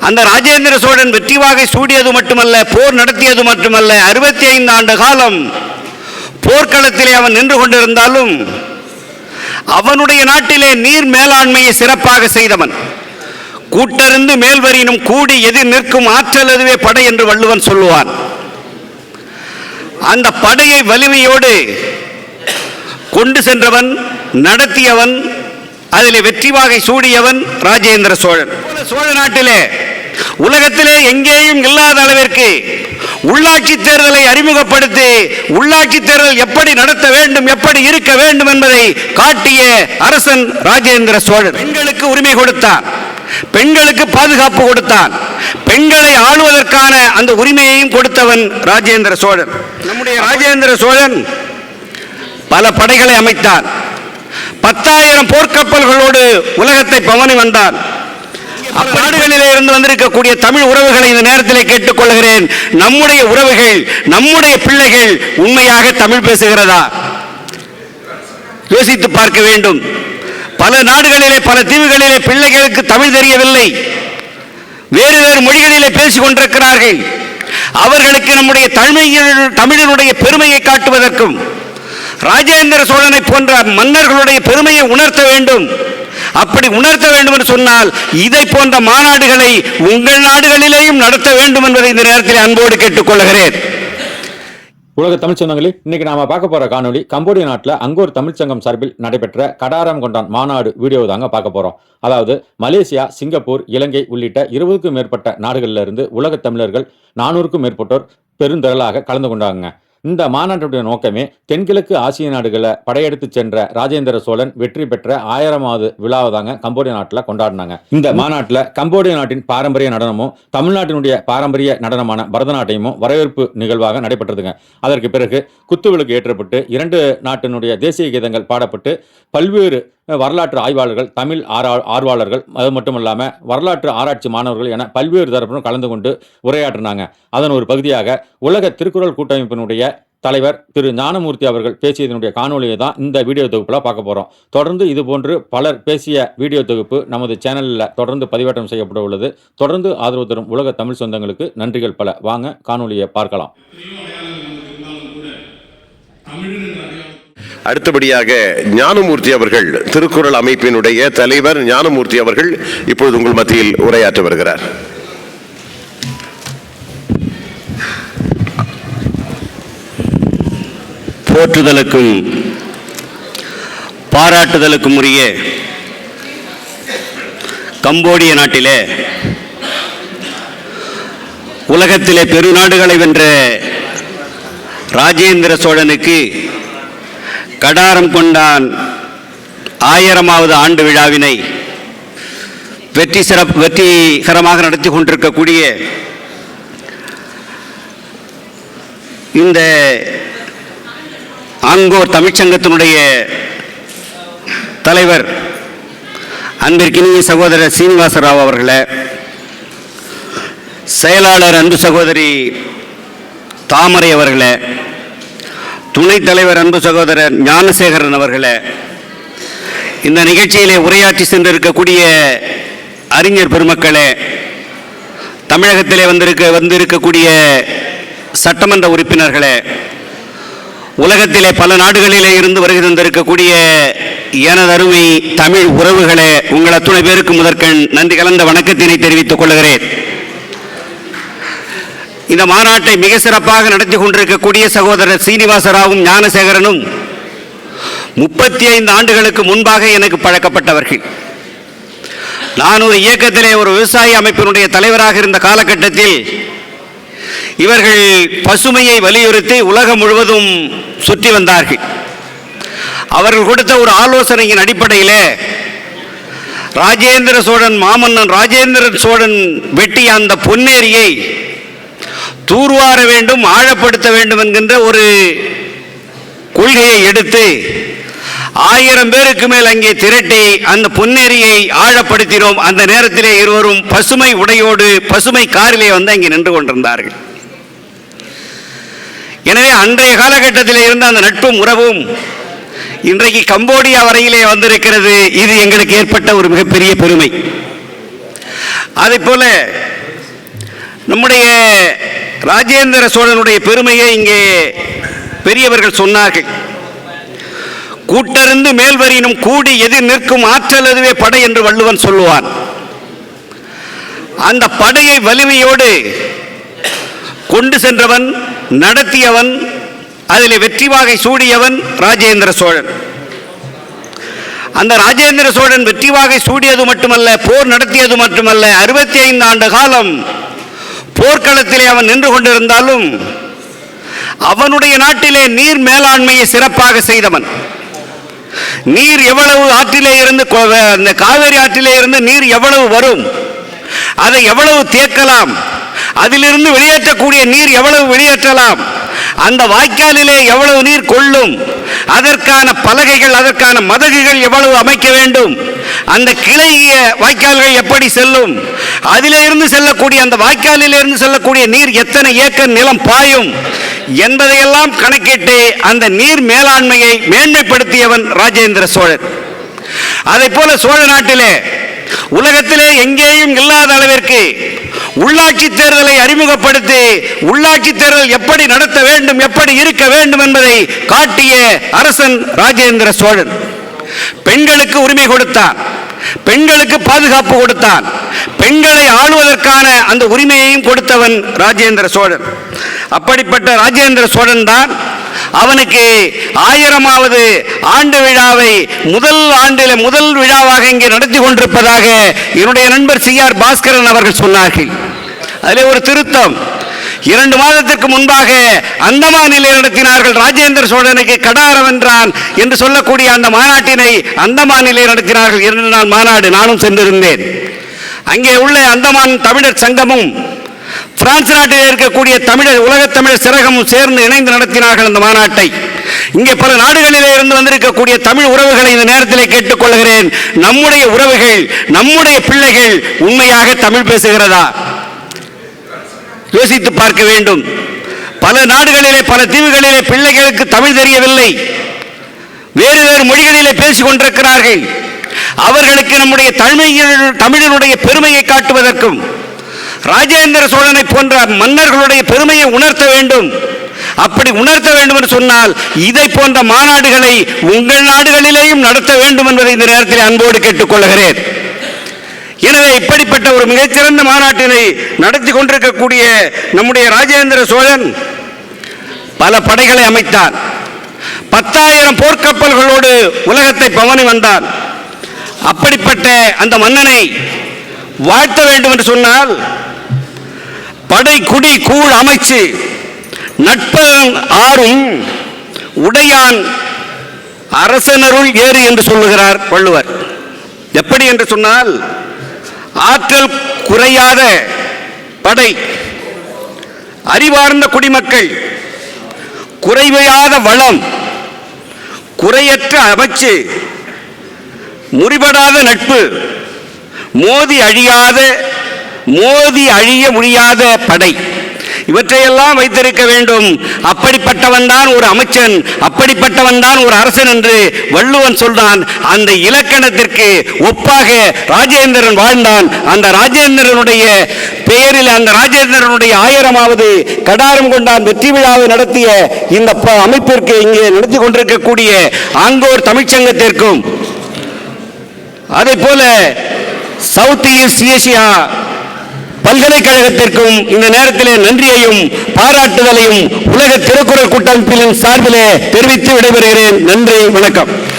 அந்த ராஜேந்திர சோழன் வெற்றி வாகை சூடியது மட்டுமல்ல போர் நடத்தியது மட்டுமல்ல அறுபத்தி ஐந்து ஆண்டு காலம் போர்க்களத்திலே அவன் நின்று கொண்டிருந்தாலும் அவனுடைய நாட்டிலே நீர் மேலாண்மையை சிறப்பாக செய்தவன். கூட்டறிந்து மேல்வரினும் கூடி எதிர் நிற்கும் ஆற்றல் அதுவே படை என்று வள்ளுவன் சொல்லுவான். அந்த படையை வலிமையோடு கொண்டு சென்றவன் நடத்தியவன் அதில் வெற்றி வாகை சூடியவன் ராஜேந்திர சோழன். சோழ நாட்டிலே உலகத்திலே எங்கேயும் இல்லாத அளவிற்கு உள்ளாட்சி தேர்தலை அறிமுகப்படுத்தி உள்ளாட்சி தேர்தல் எப்படி நடத்த வேண்டும் எப்படி இருக்க வேண்டும் என்பதை காட்டிய அரசன் ராஜேந்திர சோழன். பெண்களுக்கு உரிமை கொடுத்தான். பெண்களுக்கு பாதுகாப்பு கொடுத்தான். பெண்களை ஆளுவதற்கான அந்த உரிமையையும் கொடுத்தவன் ராஜேந்திர சோழன். நம்முடைய ராஜேந்திர சோழன் பல படைகளை அமைத்தான். பத்தாயிரம் போர்க்கப்பல்களோடு உலகத்தை பவனி வந்தான். நாடுகளிலே இருந்து வந்திருக்கக்கூடிய தமிழ் உறவுகளை இந்த நேரத்தில் கேட்டுக்கொள்கிறேன். நம்முடைய உறவுகள் நம்முடைய பிள்ளைகள் உண்மையாக தமிழ் பேசுகிறதா? யோசித்து பார்க்க வேண்டும். பல நாடுகளிலே பல தீவுகளிலே பிள்ளைகளுக்கு தமிழ் தெரியவில்லை. வேறு வேறு மொழிகளிலே பேசிக் கொண்டிருக்கிறார்கள். அவர்களுக்கு நம்முடைய தமிழ் தமிழினுடைய பெருமையை காட்டுவதற்கும் ராஜேந்திர சோழனை போன்ற மன்னர்களுடைய பெருமையை உணர்த்த வேண்டும். அப்படி உணர்த்த வேண்டும் என்று சொன்னால் இதை போன்ற மாநாடுகளை உங்கள் நாடுகளிலேயும் நடத்த வேண்டும் என்பதை இந்த நேரத்தில் அன்போடு கேட்டுக்கொள்கிறேன். உலக தமிழ் சொந்தங்களே இன்னைக்கு நாம பார்க்க போற காணொளி கம்போடிய நாட்டில் அங்கோர் தமிழ்ச்சங்கம் சார்பில் நடைபெற்ற கடாரம் கொண்டான் மாநாடு வீடியோ தாங்க பார்க்க போறோம். அதாவது மலேசியா சிங்கப்பூர் இலங்கை உள்ளிட்ட இருபதுக்கும் மேற்பட்ட நாடுகளிலிருந்து உலக தமிழர்கள் நானூறுக்கும் மேற்பட்டோர் பெருந்திரளாக கலந்து கொண்டாங்க இந்த மாநாட்டுடைய நோக்கமே தென்கிழக்கு ஆசிய நாடுகளை படையெடுத்து சென்ற ராஜேந்திர சோழன் வெற்றி பெற்ற ஆயிரமாவது விழாவை தாங்க கம்போடிய நாட்டில் கொண்டாடினாங்க. இந்த மாநாட்டில் கம்போடிய நாட்டின் பாரம்பரிய நடனமும் தமிழ்நாட்டினுடைய பாரம்பரிய நடனமான பரதநாட்டியமும் வரவேற்பு நிகழ்வாக நடைபெற்றதுங்க. அதற்கு பிறகு குத்துவிளக்கு ஏற்றப்பட்டு இரண்டு நாட்டினுடைய தேசிய கீதங்கள் பாடப்பட்டு பல்வேறு வரலாற்று ஆய்வாளர்கள் தமிழ் ஆரா ஆர்வலர்கள் அது மட்டும் இல்லாமல் வரலாற்று ஆராய்ச்சி மாணவர்கள் என பல்வேறு தரப்பினரும் கலந்து கொண்டு உரையாற்றினாங்க. அதன் ஒரு பகுதியாக உலக திருக்குறள் கூட்டமைப்பினுடைய தலைவர் திரு ஞானமூர்த்தி அவர்கள் பேசியதனுடைய காணொலியை தான் இந்த வீடியோ தொகுப்பில் பார்க்க போகிறோம் தொடர்ந்து இது போன்று பலர் பேசிய வீடியோ தொகுப்பு நமது சேனலில் தொடர்ந்து பதிவேற்றம் செய்யப்பட உள்ளது. தொடர்ந்து ஆதரவு தரும் உலக தமிழ் சொந்தங்களுக்கு நன்றிகள் பல. வாங்க காணொலியை பார்க்கலாம். அடுத்தபடியாக ஞானமூர்த்தி அவர்கள் திருக்குறள் அமைப்பினுடைய தலைவர் ஞானமூர்த்தி அவர்கள் இப்பொழுது உங்கள் மத்தியில் உரையாற்ற வருகிறார். போற்றுதலுக்கும் பாராட்டுதலுக்கும் உரிய கம்போடிய நாட்டிலே உலகத்திலே பெருநாடுகளை வென்ற ராஜேந்திர சோழனுக்கு கடாரம் கொண்டான் ஆயிரமாவது ஆண்டு விழாவினை வெற்றி சிறப்பு வெற்றிகரமாக நடத்தி கொண்டிருக்கக்கூடிய இந்த ஆங்கோர் தமிழ்ச்சங்கத்தினுடைய தலைவர் அன்பிற்கினிய சகோதரர் சீனிவாசராவ் அவர்களே செயலாளர் அன்பு சகோதரி தாமரை அவர்களே துணைத் தலைவர் அன்பு சகோதரர் ஞானசேகரன் அவர்களே இந்த நிகழ்ச்சியிலே உரையாற்றி சென்றிருக்கக்கூடிய அறிஞர் பெருமக்களே தமிழகத்திலே வந்திருக்க வந்திருக்கக்கூடிய சட்டமன்ற உறுப்பினர்களே உலகத்திலே பல நாடுகளிலே இருந்து வருகை தந்திருக்கக்கூடிய எனது அருமை தமிழ் உறவுகளே உங்கள் அத்துணை பேருக்கு முதற்கண் நன்றி கலந்த வணக்கத்தினை தெரிவித்துக் கொள்கிறேன். இந்த மாநாட்டை மிக சிறப்பாக நடத்தி கொண்டிருக்கக்கூடிய சகோதரர் சீனிவாசராவும் ஞானசேகரனும் முப்பத்தி ஐந்து ஆண்டுகளுக்கு முன்பாக எனக்கு பழக்கப்பட்டவர்கள். நான் ஒரு இயக்கத்திலே ஒரு விவசாய அமைப்பினுடைய தலைவராக இருந்த காலகட்டத்தில் இவர்கள் பசுமையை வலியுறுத்தி உலகம் முழுவதும் சுற்றி வந்தார்கள். அவர்கள் கொடுத்த ஒரு ஆலோசனையின் அடிப்படையிலே ராஜேந்திர சோழன் மாமன்னன் ராஜேந்திர சோழன் வெட்டிய அந்த பொன்னேரியை தூர்வார வேண்டும் ஆழப்படுத்த வேண்டும் என்கின்ற ஒரு கொள்கையை எடுத்து ஆயிரம் பேருக்கு மேல் அங்கே திரட்டி அந்த பொன்னேரியை ஆழப்படுத்தினோம். அந்த நேரத்திலே இருவரும் பசுமை உடையோடு பசுமை காரிலே வந்து அங்கே நின்று கொண்டிருந்தார்கள். எனவே அன்றைய காலகட்டத்தில் இருந்த அந்த நட்பும் உறவும் இன்றைக்கு கம்போடியா வரையிலே வந்திருக்கிறது. இது எங்களுக்கு ஏற்பட்ட ஒரு மிகப்பெரிய பெருமை. அதே போல நம்முடைய ராஜேந்திர சோழனுடைய பெருமையை இங்கே பெரியவர்கள் சொன்னார்கள். கூட்டறிந்து மேல்வரினும் கூடி எதிர் நிற்கும் ஆற்றல் அதுவே படை என்று வள்ளுவன் சொல்லுவான். அந்த படையை வலிமையோடு கொண்டு சென்றவன் நடத்தியவன் அதில் வெற்றி வாகை சூடியவன் ராஜேந்திர சோழன். அந்த ராஜேந்திர சோழன் வெற்றி வாகை சூடியது மட்டுமல்ல போர் நடத்தியது மட்டுமல்ல அறுபத்தி ஐந்து ஆண்டு காலம் போர்க்களத்திலே அவன் நின்று கொண்டிருந்தாலும் அவனுடைய நாட்டிலே நீர் மேலாண்மையை சிறப்பாக செய்தவன். நீர் எவ்வளவு ஆற்றிலே இருந்து கொ- அந்த காவேரி ஆற்றிலே இருந்து நீர் எவ்வளவு வரும் அதை எவ்வளவு தேக்கலாம் அதிலிருந்து வெளியேற்றக்கூடிய நீர் எவ்வளவு வெளியேற்றலாம் அந்த வாய்க்காலிலே எவ்வளவு நீர் கொள்ளும்? அதற்கான பலகைகள் அதற்கான மதகுகள் எவ்வளவு அமைக்க வேண்டும்? அந்த கிளை வாய்க்கால்கள் எப்படி செல்லும்? அதிலே இருந்து செல்லக்கூடிய அந்த வாய்க்காலிலே இருந்து செல்லக்கூடிய நீர் எத்தனை ஏக்கர் நிலம் பாயும்? என்பதையெல்லாம் கணக்கிட்டு அந்த நீர் மேலாண்மையை மேன்மைப்படுத்தியவன் ராஜேந்திர சோழன். அதை போல சோழ நாட்டிலே உலகத்திலே எங்கேயும் இல்லாத அளவிற்கு உள்ளாட்சி தேர்தலை அறிமுகப்படுத்தி உள்ளாட்சி தேர்தல் எப்படி நடத்த வேண்டும் எப்படி இருக்க வேண்டும் என்பதை காட்டிய அரசன் ராஜேந்திர சோழன். பெண்களுக்கு உரிமை கொடுத்தான் பெண்களுக்கு பாதுகாப்பு கொடுத்தான் பெண்களை ஆளுவதற்கான அந்த உரிமையையும் கொடுத்தவன் ராஜேந்திர சோழன். அப்படிப்பட்ட ராஜேந்திர சோழன் தான் அவனுக்கு ஆயிரமாவது ஆண்டு விழாவை முதல் ஆண்டில முதல் விழாவாக இங்கே நடத்தி கொண்டிருப்பதாக என்னுடைய நண்பர் சி ஆர் பாஸ்கரன் அவர்கள் சொன்னார்கள். அதிலே ஒரு திருத்தம். இரண்டு மாதத்திற்கு முன்பாக அந்தமானிலே நடத்தினார்கள் ராஜேந்திர சோழனுக்கு கடாரம் என்றான் என்று சொல்லக்கூடிய அந்த மாநாட்டினை அந்தமானிலே நடத்தினார்கள். இரண்டு நாள் மாநாடு நானும் சென்றிருந்தேன். அங்கே உள்ள அந்தமான் தமிழர் சங்கமும் பிரான்ஸ் நாட்டில் இருக்கக்கூடிய தமிழர் உலகத் தமிழர் சிறகமும் சேர்ந்து இணைந்து நடத்தினார்கள் அந்த மாநாட்டை. இங்கே பல நாடுகளிலே இருந்து வந்திருக்கக்கூடிய தமிழ் உறவுகளை இந்த நேரத்தில் கேட்டுக்கொள்கிறேன். நம்முடைய உறவுகள் நம்முடைய பிள்ளைகள் உண்மையாக தமிழ் பேசுகிறதா? யோசித்து பார்க்க வேண்டும். பல நாடுகளிலே பல தீவுகளிலே பிள்ளைகளுக்கு தமிழ் தெரியவில்லை. வேறு வேறு மொழிகளிலே பேசிக் கொண்டிருக்கிறார்கள். அவர்களுக்கு நம்முடைய தமிழ் தமிழனுடைய பெருமையை காட்டுவதற்கும் ராஜேந்திர சோழனை போன்ற மன்னர்களுடைய பெருமையை உணர்த்த வேண்டும். அப்படி உணர்த்த வேண்டும் என்று சொன்னால் இதை போன்ற மாநாடுகளை உங்கள் நாடுகளிலேயும் நடத்த வேண்டும் என்பதை இந்த நேரத்தில் அன்போடு கேட்டுக்கொள்கிறேன் எனவே இப்படிப்பட்ட ஒரு மிகச்சிறந்த மாநாட்டினை நடத்தி கொண்டிருக்கக்கூடிய நம்முடைய ராஜேந்திர சோழன் பல படைகளை அமைத்தான். பத்தாயிரம் போர்க்கப்பல்களோடு உலகத்தை பவனி வந்தான். அப்படிப்பட்ட அந்த மன்னனை வாழ்த்த வேண்டும் என்று சொன்னால் படை குடி கூழ் அமைச்சு நட்பன் ஆறும் உடையான் அரசனருள் ஏறு என்று சொல்லுகிறார் வள்ளுவர். எப்படி என்று சொன்னால் ஆற்றல் குறையாத படை அறிவார்ந்த குடிமக்கள் குறைவையாத வளம் குறையற்ற அமைச்சு முறிபடாத நட்பு மோதி அழியாத மோதி அழிய முடியாத படை. இவற்றையெல்லாம் வைத்திருக்க வேண்டும். அப்படிப்பட்டவன் தான் ஒரு அமைச்சன் அப்படிப்பட்டவன் தான் ஒரு அரசன் என்று வள்ளுவன் சொல்றான். அந்த இலக்கணத்திற்கு ஒப்பாக ராஜேந்திரன் வாழ்ந்தான். அந்த ராஜேந்திரனுடைய பெயரில் அந்த ராஜேந்திரனுடைய ஆயிரமாவது கடாரம் கொண்டான் வெற்றி விழாவை நடத்திய இந்த ப- அமைப்பிற்கு இங்கே நடத்தி கொண்டிருக்கக்கூடிய ஆங்கோர் தமிழ்ச்சங்கத்திற்கும். அதே போல சவுத் ஈஸ்ட் ஏசியா பல்கலைக்கழகத்திற்கும் இந்த நேரத்திலே நன்றியையும் பாராட்டுதலையும் உலக திருக்குறள் கூட்டமைப்பின் சார்பிலே தெரிவித்து விடைபெறுகிறேன். நன்றி வணக்கம்.